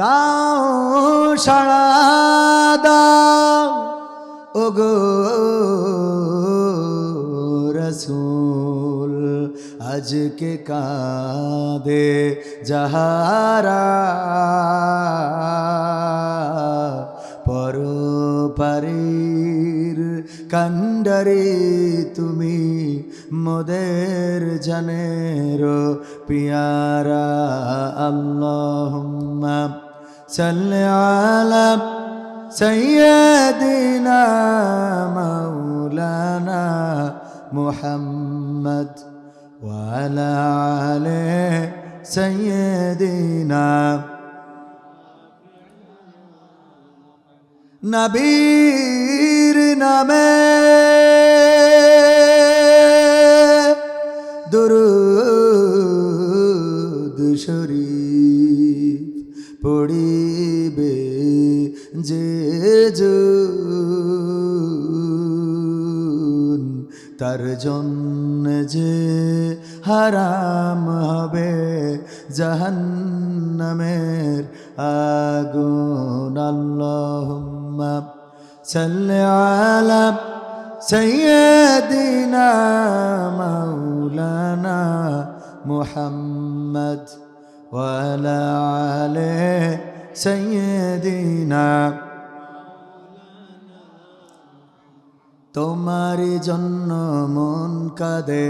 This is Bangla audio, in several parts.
দাও সাড়া দাও, ওগো রসুল, আজকে কাঁদে যাহারা পর পারির কান্ডারে তুমি মোদের জানের পিয়ারা আল্লাহুম্মা। سل على سيدنا مولانا محمد وعلى عليه سيدنا نبي হারাম হবে জাহান্নামের আগুন আল্লাহুম্মা সাল্লি আলা سيدنا مولانا محمد وعلى آله سيدنا তোমার জন্য মন কাঁদে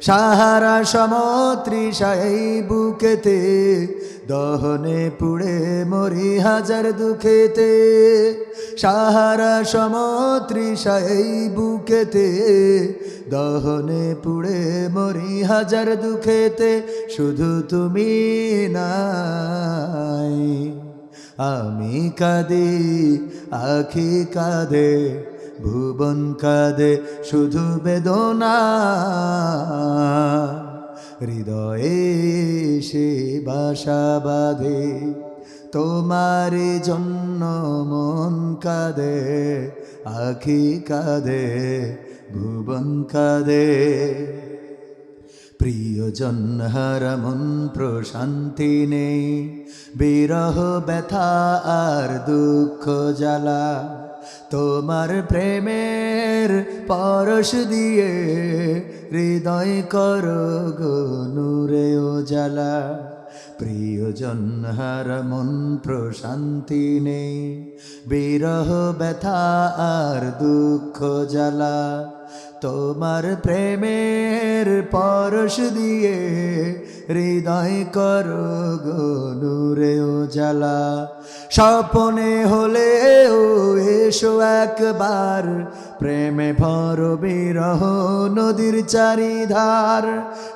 সাহারা সমত্রিশাই বুকেতে, দহনে পুড়ে মরি হাজার দুঃখেতে। সাহারা সমত্রিশাই বুকেতে, দহনে পুড়ে মরি হাজার দুঃখেতে, শুধু তুমি নাই। আমি কাঁদি, আখি কাঁদে ভুবন কাঁদে শুধু বেদনা। হৃদয়ে সে বাসা বাঁধে তোমার জন্য মন কাঁদে, আখি কাঁদে, ভুবন কাঁদে। প্রিয়জন হারমন প্রশান্তি নেই, বিরহ ব্যথা আর দুঃখ জ্বালা। তোমার প্রেমের পরশ দিয়ে হৃদয় কর গো নূরে ও জ্বালা প্রিয়জন হার মন প্রশান্তি নেই, বিরহ ব্যথা আর দুঃখ জ্বালা। তোমার প্রেমের পরশ দিয়ে হৃদয় কর গো নূরে ও জ্বালা স্বপনে হলে ও এসো একবার। প্রেমে ভর বিরহ নদীর চারিধার।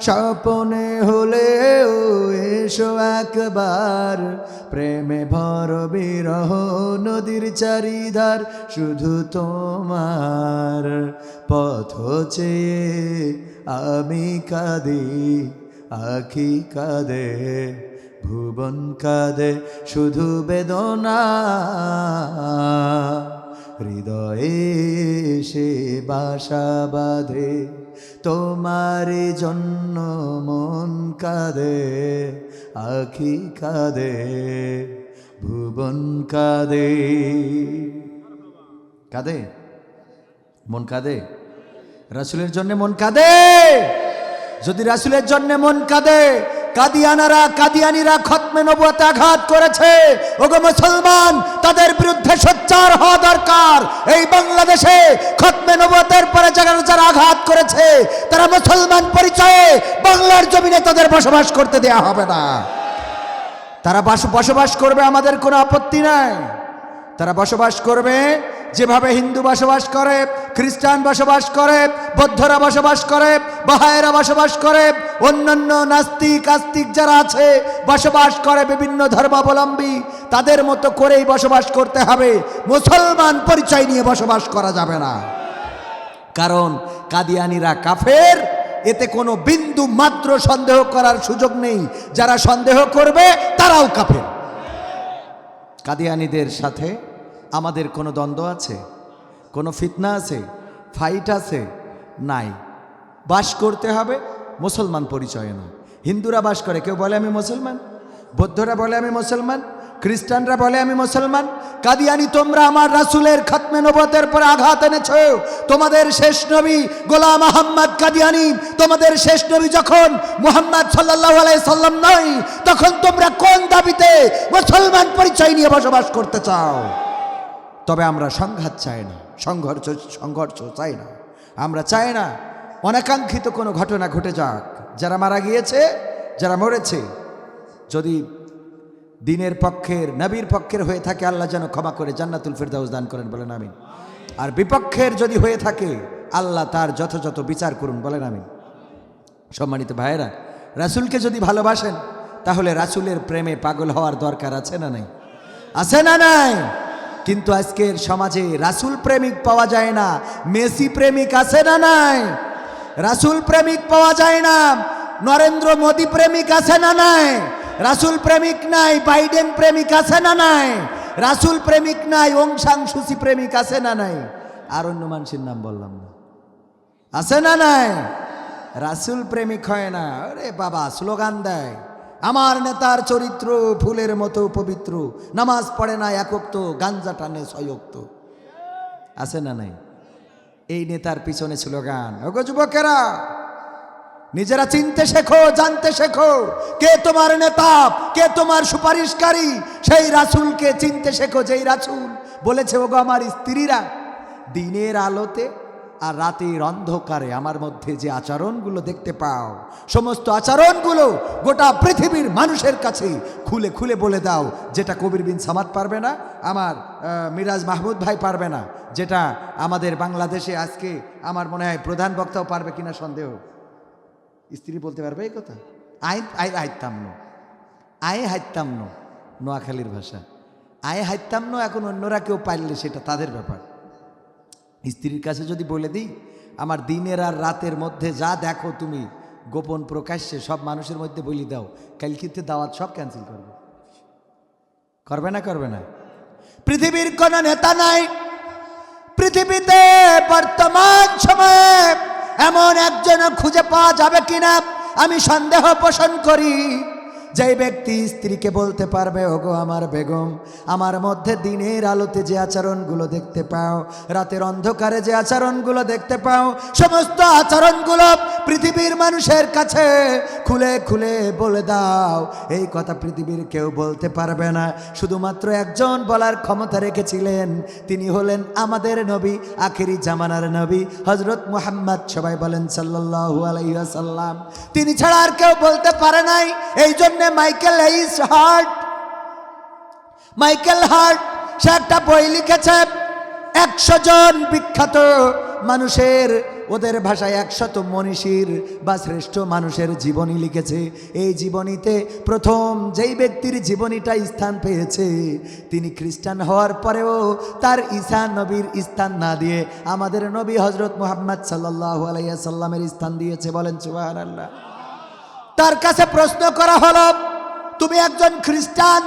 স্বপনে হলে ও এসো একবার। প্রেমে ভর বিরহ নদীর চারিধার শুধু তোমার পথ চেয়ে আমি কাঁদি, আখি কাঁদে, ভুবন কাঁদে, শুধু বেদনা। হৃদয়ে সে বাসা বাঁধে তোমার জন্য মন কাঁদে, আখি কাঁদে, ভুবন কাঁদে। কাঁদে? মন কাঁদে? রাসুলের জন্য মন কাঁদে? যদি রাসুলের জন্য মন কাঁদে কাদিয়ানারা, কাদিয়ানিরা খতমে নবুয়াতে আঘাত করেছে। ওগো মুসলমান, তাদের বিরুদ্ধে সোচ্চার হওয়া দরকার। এই বাংলাদেশে খতমে নবুয়াতের পরে যারা যারা আঘাত করেছে, তারা মুসলমান পরিচয়ে বাংলার জমিনে তাদের বসবাস করতে দেয়া হবে না। তারা বসবাস করবে, আমাদের কোনো আপত্তি নাই। তারা বসবাস করবে যেভাবে হিন্দু বসবাস করে, খ্রিস্টান বসবাস করে, বৌদ্ধরা বসবাস করে, বাহায়েরা বসবাস করে, অন্যান্য নাস্তিক, আস্তিক যারা আছে, বসবাস করে বিভিন্ন ধর্মাবলম্বী, তাদের মতো করেই বসবাস করতে হবে। মুসলমান পরিচয় নিয়ে বসবাস করা যাবে না। কারণ কাদিয়ানিরা কাফের, এতে কোনো বিন্দু মাত্র সন্দেহ করার সুযোগ নেই। যারা সন্দেহ করবে, তারাও কাফের। কাদিয়ানিদের সাথে আমাদের কোনো দ্বন্দ্ব আছে? কোনো ফিতনা আছে? ফাইট আছে? নাই। বাস করতে হবে, মুসলমান পরিচয় না হিন্দুরা বাস করে, কেউ বলে আমি মুসলমান? বৌদ্ধরা বলে আমি মুসলমান? খ্রিস্টানরা বলে আমি মুসলমান? কাদিয়ানি, তোমরা আমার রাসুলের খতমে নবতের পর আঘাত এনেছ। তোমাদের শেষ নবী গোলাম আহম্মদ কাদিয়ানি, তোমাদের শেষ নবী যখন মুহাম্মদ সাল্লাহ আলাই সাল্লাম নয়, তখন তোমরা কোন দাবিতে মুসলমান পরিচয় নিয়ে বসবাস করতে চাও? তবে আমরা সংঘাত চাই না, সংঘর্ষ সংঘর্ষ চাই না। আমরা চাই না অনাকাঙ্ক্ষিত কোনো ঘটনা ঘটে যাক। যারা মারা গিয়েছে, যারা মরেছে, যদি দিনের পক্ষের, নবীর পক্ষের হয়ে থাকে, আল্লাহ যেন ক্ষমা করে জান্নাতুল ফেরদাউস দান করেন বলেন আমি আর বিপক্ষের যদি হয়ে থাকে, আল্লাহ তার যথাযথ বিচার করুন বলেন আমি সম্মানিত ভাইয়েরা, রাসূলকে যদি ভালোবাসেন, তাহলে রাসূলের প্রেমে পাগল হওয়ার দরকার আছে না নাই? আছে না নাই? কিন্তু আজকের সমাজে রাসুল প্রেমিক পাওয়া যায় না। মেসি প্রেমিক আছে না নাই? রাসুল প্রেমিক পাওয়া যায় না। নরেন্দ্র মোদী প্রেমিক আছে না নাই? রাসুল প্রেমিক নাই, বাইডেন প্রেমিক আছে না নাই? রাসুল প্রেমিক নাই ওং সাং সুসি প্রেমিক আছে না নাই? আর অন্য মানুষের নাম বললাম না। আছে না নাই? রাসুল প্রেমিক হয় না। আরে বাবা, স্লোগান দেয়। আমার নেতার চরিত্র ফুলের মতো পবিত্র। নামাজ পড়ে না একক্ত, গাঞ্জা টানে সয়ক্ত আছে না নাই? এই নেতার পিছনে স্লোগান, ওগো যুবকেরা, নিজেরা চিনতে শেখো, জানতে শেখো, কে তোমার নেতা, কে তোমার সুপারিশকারী, সেই রাসুলকে চিনতে শেখো, যেই রাসুল বলেছে, ওগো আমার স্ত্রীরা, দিনের আলোতে আর রাতের অন্ধকারে আমার মধ্যে যে আচরণগুলো দেখতে পাও, সমস্ত আচরণগুলো গোটা পৃথিবীর মানুষের কাছে খুলে খুলে বলে দাও, যেটা কবির বিন সামাদ পারবে না, আমার মিরাজ মাহমুদ ভাই পারবে না, যেটা আমাদের বাংলাদেশে আজকে আমার মনে হয় প্রধান বক্তাও পারবে কিনা সন্দেহ। স্ত্রী বলতে পারবে এই কথা? আই আই হাইতাম ন আয় হাইতাম নোয়াখালীর ভাষা। আয় হাইতাম ন, এখন অন্যরা কেউ পারলে সেটা তাদের ব্যাপার। স্ত্রীর কাছে যদি বলে দিই, আমার দিনের আর রাতের মধ্যে যা দেখো তুমি, গোপন প্রকাশ্যে সব মানুষের মধ্যে বলি দাও কালকিতে দাওয়াত সব ক্যান্সেল করবে। করবে না করবে না। পৃথিবীর কোন নেতা নাই। পৃথিবীতে বর্তমান সময়ে এমন একজন খুঁজে পাওয়া যাবে কিনা, আমি সন্দেহ পোষণ করি। যেই ব্যক্তি স্ত্রীকে বলতে পারবে, ওগো আমার বেগম, আমার মধ্যে দিনের আলোতে যে আচরণগুলো দেখতে পাও, রাতের অন্ধকারে যে আচরণগুলো দেখতে পাও, সমস্ত আচরণগুলো পৃথিবীর মানুষের কাছে খুলে খুলে বলে দাও। এই কথা পৃথিবীর কেউ বলতে পারবে না। শুধুমাত্র একজন বলার ক্ষমতা রেখেছিলেন। তিনি হলেন আমাদের নবী, আখেরি জামানার নবী হজরত মুহাম্মদ, সবাই বলেন সাল্লাল্লাহু আলাইহি ওয়াসাল্লাম। তিনি ছাড়া আর কেউ বলতে পারে নাই। এই জন্য Michael H Hart. Michael Hart সে একটা বই লিখেছে, একশো জন বিখ্যাত মানুষের, ওদের ভাষায় একশত মনীষীর বা শ্রেষ্ঠ মানুষের জীবনী লিখেছে। এই জীবনীতে প্রথম যেই ব্যক্তির জীবনীটা স্থান পেয়েছে, তিনি খ্রিস্টান হওয়ার পরেও তার ঈসা নবীর স্থান না দিয়ে আমাদের নবী হজরত মোহাম্মদ সাল্লাহ আলাইয়া সাল্লামের স্থান দিয়েছে বলেন সুবাহ আল্লাহ তার কাছে প্রশ্ন করা হলো, তুমি একজন খ্রিস্টান,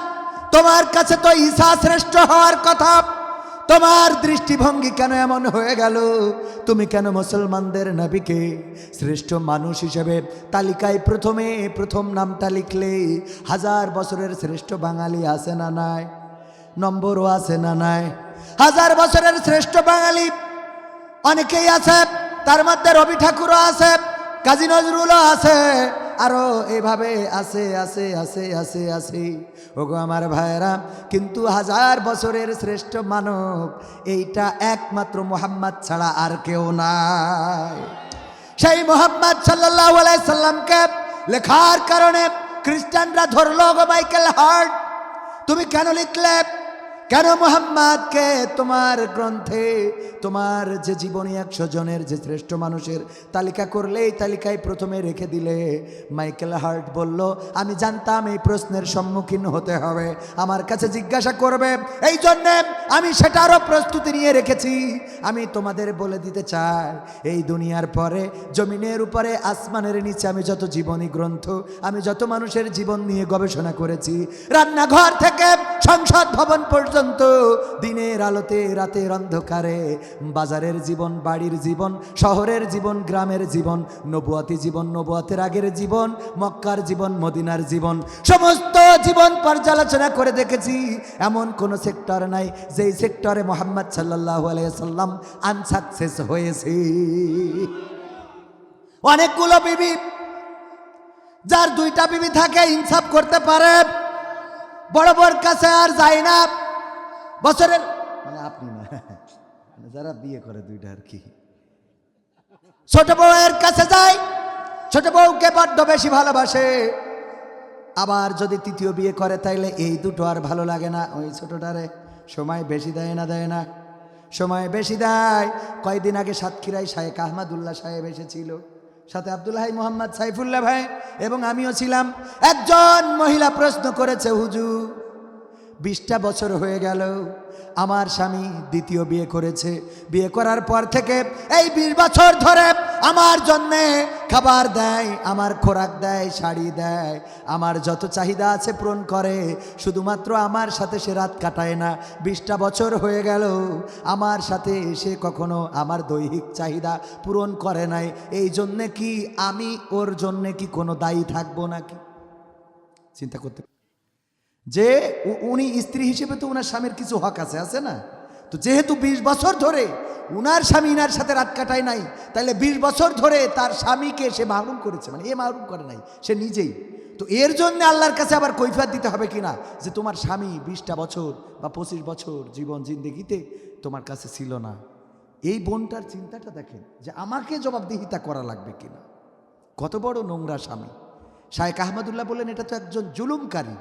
তোমার কাছে তো ঈশা শ্রেষ্ঠ হওয়ার কথা। তোমার দৃষ্টিভঙ্গি কেন এমন হয়ে গেল? তুমি কেন মুসলমানদের নবীকে শ্রেষ্ঠ মানুষ হিসেবে তালিকায় প্রথমে, প্রথম নামটা লিখলে হাজার বছরের শ্রেষ্ঠ বাঙালি আছে না নাই? নম্বরও আছে না নাই? হাজার বছরের শ্রেষ্ঠ বাঙালি অনেকেই আছে, তার মধ্যে রবি ঠাকুরও আছে, কাজী নজরুলও আছে আরও এভাবে আছে আছে আছে আছে আছে ওগো আমার ভাইয়েরা, কিন্তু হাজার বছরের শ্রেষ্ঠ মানব, এইটা একমাত্র মোহাম্মদ ছাড়া আর কেউ নাই। সেই মোহাম্মদ সাল্লাহ সাল্লামকে লেখার কারণে খ্রিস্টানরা ধরল গো মাইকেল হার্ট। তুমি কেন লিখলে? কেন মোহাম্মদকে তোমার গ্রন্থে, তোমার যে জীবনী একশো জনের যে শ্রেষ্ঠ মানুষের তালিকা করলে, এই তালিকায় প্রথমে রেখে দিলে? মাইকেল হার্ট বলল, আমি জানতাম এই প্রশ্নের সম্মুখীন হতে হবে। আমার কাছে জিজ্ঞাসা করবে, এই জন্যে আমি সেটারও প্রস্তুতি নিয়ে রেখেছি। আমি তোমাদের বলে দিতে চাই, এই দুনিয়ার পরে, জমিনের উপরে, আসমানের নিচে আমি যত জীবনী গ্রন্থ, আমি যত মানুষের জীবন নিয়ে গবেষণা করেছি, রান্নাঘর থেকে সংসদ ভবন পর্যন্ত দিনের আলোতে, রাতের অন্ধকারে, বাজারের জীবন, বাড়ির জীবন, শহরের জীবন, গ্রামের জীবন, নবুয়াতি জীবন, নবুয়াতের আগের জীবন, মক্কার জীবন, মদিনার জীবন, সমস্ত জীবন পর্যালোচনা করে দেখেছি। এমন কোন সেক্টর নাই, যেই সেক্টরে মোহাম্মদ সাল্লাহ আলাইসাল্লাম আনসাকসেস হয়েছে। অনেকগুলো বিবি, যার দুইটা বিবি থাকে, ইনসাফ করতে পারে, বড় বড় কাছে আর যায় না। বছরের মানে আপনি না। মানে যারা বিয়ে করে দুইটা আর কি। ছোট বউয়ের কাছে যায় ছোট বউকে বড্ড বেশি ভালোবাসে। আবার যদি তৃতীয় বিয়ে করে তাইলে এই দুটো আর ভালো লাগে না। ওই ছোটটারে সময় বেশি দেয় না দেয় না। সময় বেশি দেয়। কয়দিন আগে সাতক্ষীরায় শায়েক আহমদুল্লাহ সাহেব এসেছিল। সাথে আব্দুল হাই মোহাম্মদ সাইফুল্লাহ ভাই এবং আমিও ছিলাম। একজন মহিলা প্রশ্ন করেছে হুজুর বিশটা বছর হয়ে গেল। আমার স্বামী দ্বিতীয় বিয়ে করেছে। বিয়ে করার পর থেকে এই বিশ বছর ধরে আমার জন্যে খাবার দেয়, আমার খোরাক দেয়, শাড়ি দেয়। আমার যত চাহিদা আছে পূরণ করে। শুধুমাত্র আমার সাথে সে রাত কাটায় না, বিশটা বছর হয়ে গেল। আমার সাথে সে কখনো আমার দৈহিক চাহিদা পূরণ করে নাই। এই জন্যে কি আমি ওর জন্যে কি কোনো দায়ী থাকব নাকি? চিন্তা করতে যে উনি স্ত্রী হিসেবে তো ওনার স্বামীর কিছু হক আছে আছে না? তো যেহেতু বিশ বছর ধরে উনার স্বামী ইনার সাথে রাত কাটায় নাই তাহলে বিশ বছর ধরে তার স্বামীকে সে মাহরুম করেছে মানে এ মাহরুম করে নাই, সে নিজেই। তো এর জন্য আল্লাহর কাছে আবার কৈফাত দিতে হবে কিনা যে তোমার স্বামী বিশটা বছর বা পঁচিশ বছর জীবন জিন্দেগিতে তোমার কাছে ছিল না। এই বোনটার চিন্তাটা দেখেন যে আমাকে জবাবদিহিতা করা লাগবে কিনা কত বড় নোংরা স্বামী। শায়েক আহমদুল্লাহ বললেন এটা তো একজন জুলুমকারী।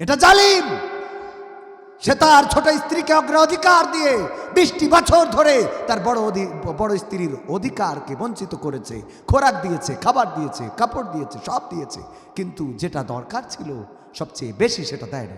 এটা জালিম। সে তার ছোট স্ত্রীকে অগ্রাধিকার দিয়ে বৃষ্টি বছর ধরে তার বড় বড় স্ত্রীর অধিকারকে বঞ্চিত করেছে, খোরাক দিয়েছে, খাবার দিয়েছে, কাপড় দিয়েছে, সব দিয়েছে। কিন্তু যেটা দরকার ছিল, সবচেয়ে বেশি সেটা দেয় না